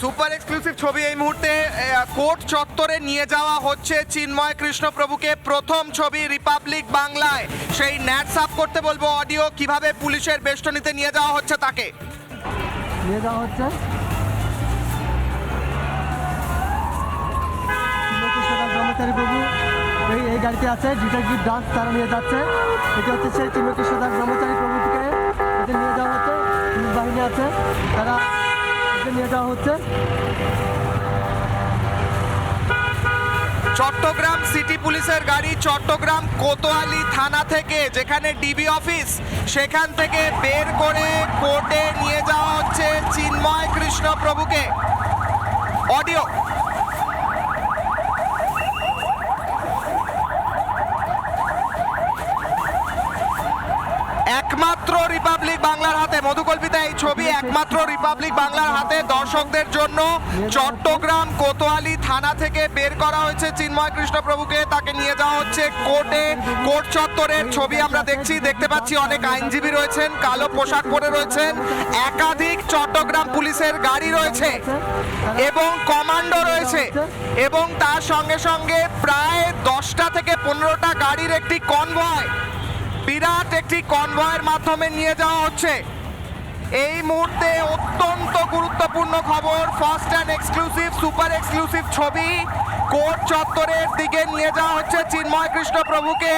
Super exclusive ছবি এই মুহূর্তে কোর্ট চত্বরে নিয়ে যাওয়া হচ্ছে চিন্ময় কৃষ্ণপ্রভুকে। প্রথম ছবি রিপাবলিক বাংলায়। সেই ন্যাট সাফ করতে বলব অডিও, কীভাবে পুলিশের বেষ্টনীতে নিয়ে যাওয়া হচ্ছে তাকে? নিয়ে যাওয়া হচ্ছে। ব্রহ্মচারী প্রভু, এই এই গাড়িতে আছে ডিটেকটিভ ডান্স তারা নিয়ে যাচ্ছে। এটি হচ্ছে সেই চিন্ময়কৃষ্ণদাস ব্রহ্মচারী প্রভুটিকে এতে নিয়ে যাওয়া হচ্ছে। পুলিশ বাহিনী আছে, তারা চট্টগ্রাম সিটি পুলিশের গাড়ি চট্টগ্রাম কোতোয়ালি থানা থেকে, যেখানে ডিবি অফিস সেখান থেকে বের করে কোর্টে নিয়ে যাওয়া হচ্ছে চিন্ময় কৃষ্ণ প্রভুকে অডিও একমাত্র রিপাবলিক বাংলার হাতে মধুকল্পিতা, এই ছবি একমাত্র রিপাবলিক বাংলার হাতে দর্শকদের জন্য। চট্টগ্রাম কোতোয়ালি থানা থেকে বের করা হয়েছে চিন্ময় কৃষ্ণপ্রভুকে। তাকে নিয়ে যাওয়া হচ্ছে কোর্টে। কোর্ট চত্বরের ছবি আমরা দেখছি। দেখতে পাচ্ছি অনেক আইনজীবী রয়েছেন, কালো পোশাক পরে রয়েছেন। একাধিক চট্টগ্রাম পুলিশের গাড়ি রয়েছে এবং কমান্ডো রয়েছে এবং তার সঙ্গে সঙ্গে প্রায় দশটা থেকে পনেরোটা গাড়ির একটি কনভয় বিরাট একটি কনভয়ের মাধ্যমে নিয়ে যাওয়া হচ্ছে। এই মুহূর্তে অত্যন্ত গুরুত্বপূর্ণ খবর first and exclusive super exclusive ছবি। কোর্ট চত্বরের দিকে নিয়ে যাওয়া হচ্ছে চিন্ময় কৃষ্ণ প্রভুকে।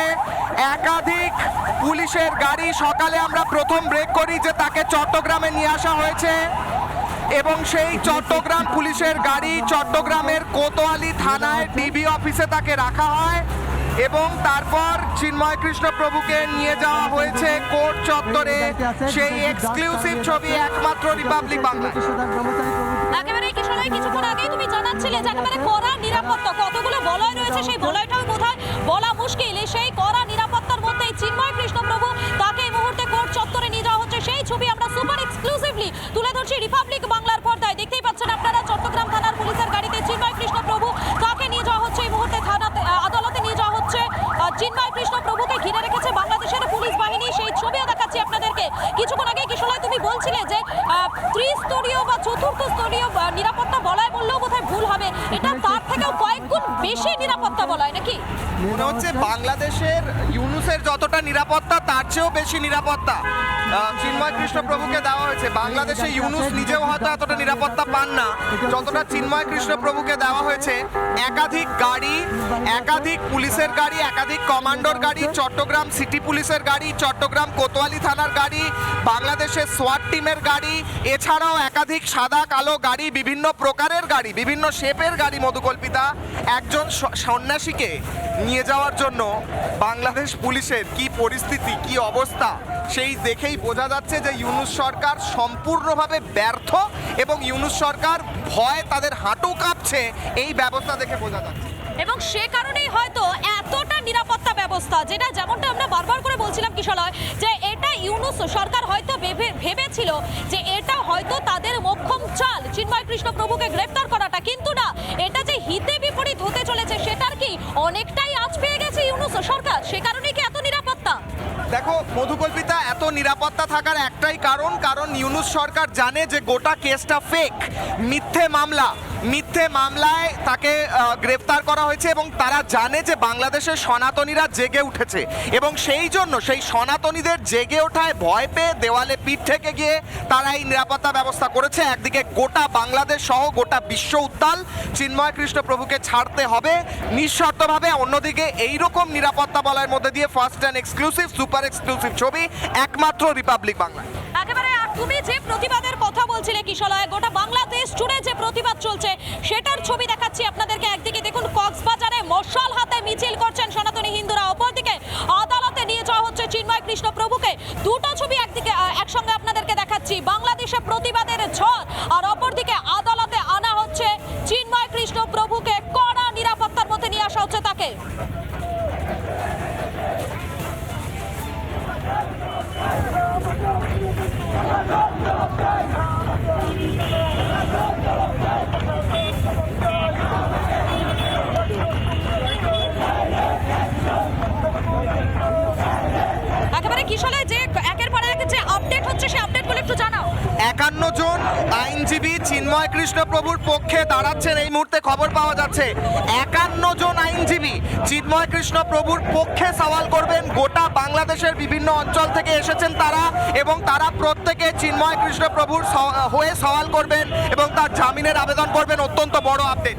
একাধিক পুলিশের গাড়ি, সকালে আমরা প্রথম ব্রেক করি যে তাকে চট্টগ্রামে নিয়ে আসা হয়েছে। এবং সেই চট্টগ্রাম পুলিশের গাড়ি চট্টগ্রামের কোতোয়ালি থানায় ডিবি অফিসে তাকে রাখা হয়। এবং তারপর চিন্ময় কৃষ্ণ প্রভুকে নিয়ে যাওয়া হয়েছে কোর্ট চত্বরে। সেই এক্সক্লুসিভ ছবি একমাত্র রিপাবলিক বাংলা একেবারে কিছুক্ষণ আগেই তুমি জানাচ্ছিলে যে একেবারে কড়া নিরাপত্তা, কতগুলো বলয় রয়েছে সেই বলয়টাও বোধহয় বলা মুশকিল। সেই কড়া নিরাপত্তার মধ্যেই চিন্ময় কৃষ্ণপ্রভু তাকে এই মুহূর্তে কোর্ট চত্বরে নিয়ে যাওয়া হচ্ছে। সেই ছবি আমরা সুপার এক্সক্লুসিভলি তুলে ধরছি রিপাবলিক বাংলার পর্দায় দেখতেই পাচ্ছেন আপনারা চট্টগ্রাম থানার পুলিশের গাড়িতে চিন্ময় কৃষ্ণপ্রভু তাকে নিয়ে যাওয়া হচ্ছে এই মুহূর্তে থানাতে আহ, আদালতে নিয়ে যাওয়া হচ্ছে আহ, চিন্ময় কৃষ্ণপ্রভুকে ঘিরে রেখেছে বাংলাদেশের পুলিশ বাহিনী সেই ছবিও দেখাচ্ছি আপনাদেরকে কিছুক্ষণ আগে কিশোরাই তুমি বলছিলে যে আহ, ত্রিস্তরীয় বা চতুর্থ স্তরীয় নিরাপত্তা বলায় বললেও বোধহয় ভুল হবে। এটা তার থেকেও কয়েক গুণ বেশি নিরাপত্তা বলায় নাকি? মনে হচ্ছে বাংলাদেশের ইউনুসের যতটা নিরাপত্তা চেয়েও বেশি নিরাপত্তা। চিন্ময় কৃষ্ণ প্রভুকে দেওয়া হয়েছে। বাংলাদেশে ইউনুস নিজেও হয়তো এতটা নিরাপত্তা পান না। যতটা চিন্ময় কৃষ্ণ প্রভুকে দেওয়া হয়েছে, একাধিক গাড়ি, একাধিক পুলিশের গাড়ি, একাধিক কমান্ডোর গাড়ি, চট্টগ্রাম সিটি পুলিশের গাড়ি, চট্টগ্রাম কোতোয়ালি থানার গাড়ি, বাংলাদেশের সোয়াট টিমের গাড়ি, এছাড়াও একাধিক সাদা, কালো গাড়ি, বিভিন্ন প্রকারের গাড়ি, বিভিন্ন শেপের গাড়ি মধুকল্পিতা একজন সন্ন্যাসীকে নিয়ে যাওয়ার জন্য বাংলাদেশ পুলিশের কি পরিস্থিতি, কি অবস্থা। সেই দেখেই বোঝা যাচ্ছে যে ইউনুস সরকার সম্পূর্ণভাবে ব্যর্থ এবং ইউনুস সরকার ভয় তাদের হাঁটু কাঁপছে, এই ব্যবস্থা দেখে বোঝা যাচ্ছে। এবং সে কারণেই হয়তো এতটা নিরাপত্তা ব্যবস্থা, যেটা যেমনটা আমরা বারবার করে বলছিলাম কিশলয়, যে এটা ইউনুস সরকার হয়তো ভেবে- ভেবেছিল যে এটা হয়তো তাদের মোক্ষম চাল, চিন্ময় কৃষ্ণ প্রভুকে গ্রেফতার করাটা। কিন্তু না দেখো, মধুকল্পিতা, এত নিরাপত্তা থাকার একটাই কারণ কারণ ইউনুস সরকার জানে যে গোটা কেসটা ফেক মিথ্যে মামলা। মিথ্যে মামলায় তাকে গ্রেফতার করা হয়েছে এবং তারা জানে যে বাংলাদেশের সনাতনীরা জেগে উঠেছে। এবং সেই জন্য সেই সনাতনীদের জেগে ওঠায় ভয় পেয়ে দেওয়ালে পিঠ থেকে গিয়ে তারা এই নিরাপত্তা ব্যবস্থা করেছে। একদিকে গোটা বাংলাদেশ সহ গোটা বিশ্ব উত্তাল। চিন্ময় কৃষ্ণ প্রভুকে ছাড়তে হবে নিঃশর্তভাবে। অন্যদিকে এইরকম নিরাপত্তা বলার মধ্যে দিয়ে first and exclusive super exclusive ছবি একমাত্র রিপাবলিক বাংলা একেবারে আর তুমি যে প্রতিবাদের কথা বলছিলে কিশলয় গোটা বাংলাদেশ জুড়ে যে প্রতিবাদ চলছে, সেটার ছবি দেখাচ্ছি আপনাদেরকে। একদিকে দেখুন কক্সবাজারে মশাল হাতে মিছিল করছেন সনাতনী হিন্দুরা। অপরদিকে আদালতে নিয়ে যাওয়া হচ্ছে চিন্ময় কৃষ্ণ প্রভুকে। দুটো ছবি একদিকে একসঙ্গে আপনাদেরকে দেখাচ্ছি। বাংলাদেশে প্রতিবাদের ঝড়, আর একেবারে কিশলয় যে একের পর এক যে আপডেট হচ্ছে, সেই আপডেটগুলো একটু জানাও। একান্ন জন আইনজীবী চিন্ময় কৃষ্ণ প্রভুর পক্ষে দাঁড়াচ্ছেন। এই মুহূর্তে খবর পাওয়া যাচ্ছে, একান্ন জন আইনজীবী চিন্ময় কৃষ্ণ প্রভুর পক্ষে সওয়াল করবেন। গোটা বাংলাদেশের বিভিন্ন অঞ্চল থেকে এসেছেন তারা এবং তারা প্রত্যেকে চিন্ময় কৃষ্ণ প্রভুর হয়ে সওয়াল করবেন এবং তার জামিনের আবেদন করবেন। অত্যন্ত বড় আপডেট